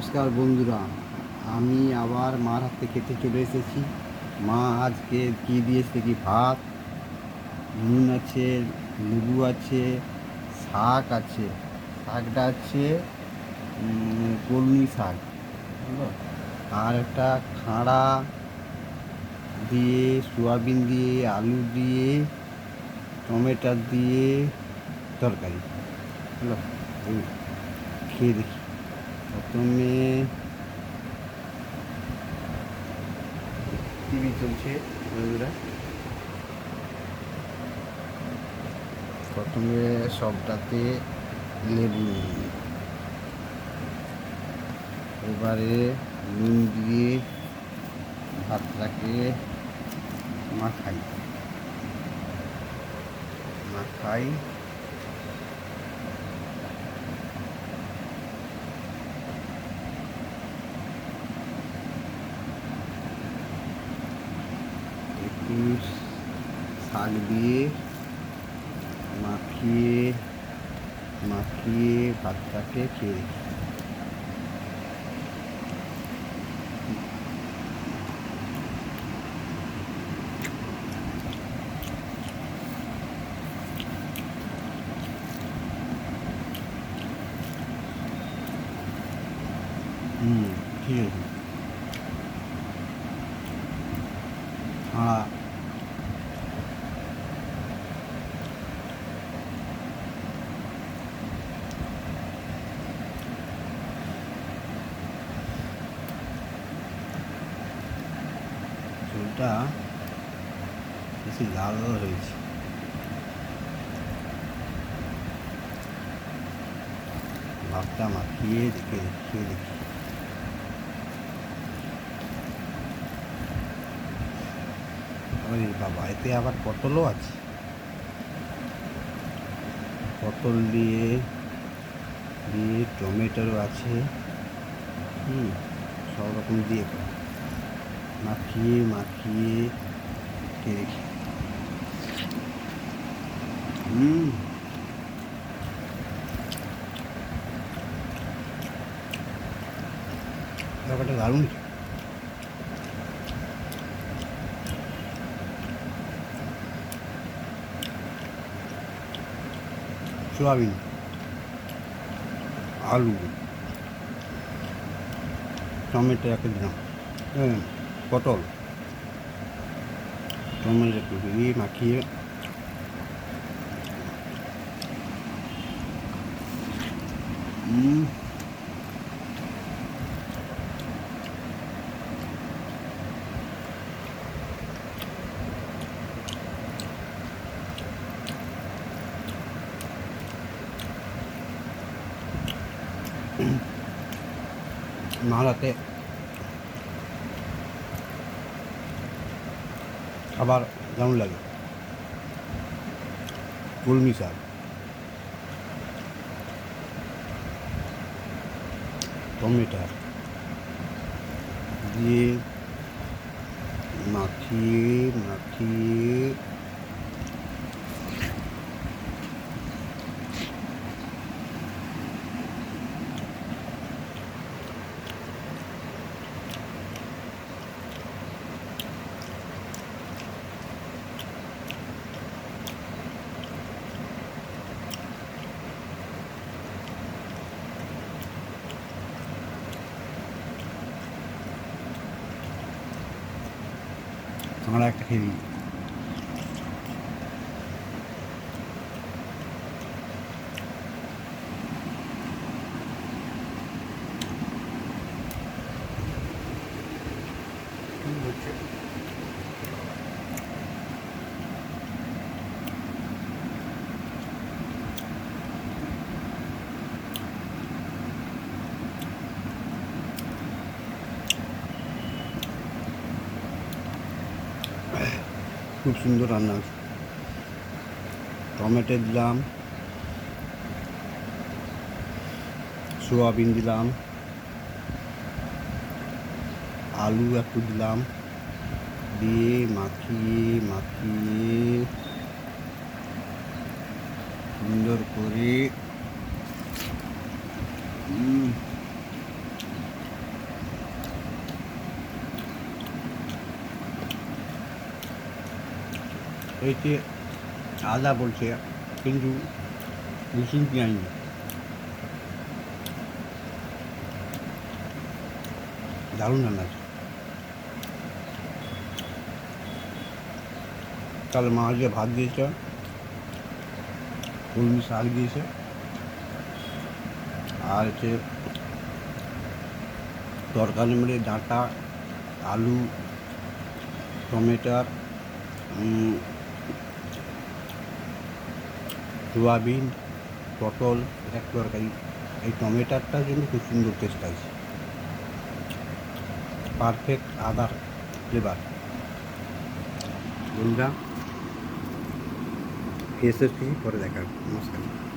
নমস্কার বন্ধুরা, আমি আবার মার হাতে খেতে চলে এসেছি। মা আজকে কী দিয়েছে কি ভাত, নুন আছে, লেবু আছে, শাক আছে। শাকটা আছে কলমি শাক। আর একটা খাঁড়া দিয়ে, সোয়াবিন দিয়ে, আলু দিয়ে, টমেটো দিয়ে তরকারি। খেয়ে দেখি। প্রথমে টিভি চলছে বন্ধুরা। প্রথমে সবটাতে লেবু এবারে নুন দিয়ে ভাতটাকে মাখাই। মাখাই একটু শাক দিয়ে মাখিয়ে মাখিয়ে ভাতটাকে খেয়ে দেখি। হুম ঠিক আছে হ্যাঁ ঝোলটা বেশি লাল হয়েছে। ভাতটা মাখিয়ে দেখে দেখিয়ে দেখি। বাবা, এতে আবার পটলও আছে। পটল দিয়ে দিয়ে টমেটোরও আছে। হুম, সব রকম দিয়ে করা। মাখিয়ে মাখিয়ে খেয়ে দেখি? হুম। ব্যাপারটা দারুণ। সোয়াবিন আলু টমেটো একটা দিলাম হ্যাঁ। পটল টমেটো একটু দিয়ে মাখিয়ে হুম মালাতে খাবার কেমন লাগে। কলমি শাক। টমেটো। দিয়ে মাখিয়ে মাখিয়ে আমরা একটা খেয়ে দিই খুব সুন্দর রান্না। হয়েছে টমেটো দিলাম। সোয়াবিন দিলাম। আলু একটু দিলাম। দিয়ে মাখিয়ে মাখিয়ে সুন্দর করে এইটি আদা বলছে, কিন্তু রসুন পেঁয়াজ নেই। দারুণ রান্না তাহলে মা যে ভাত দিয়েছে, কলমি শাক দিয়েছে, আর হচ্ছে তরকারি মানে ডাঁটা, আলু টমেটোর সোয়াবিন, পটল, এক তরকারি। এই টমেটোরটা কিন্তু খুব সুন্দর টেস্ট আছে। পারফেক্ট আদার ফ্লেভার বন্ধুরা এসে পরে দেখা নমস্কার।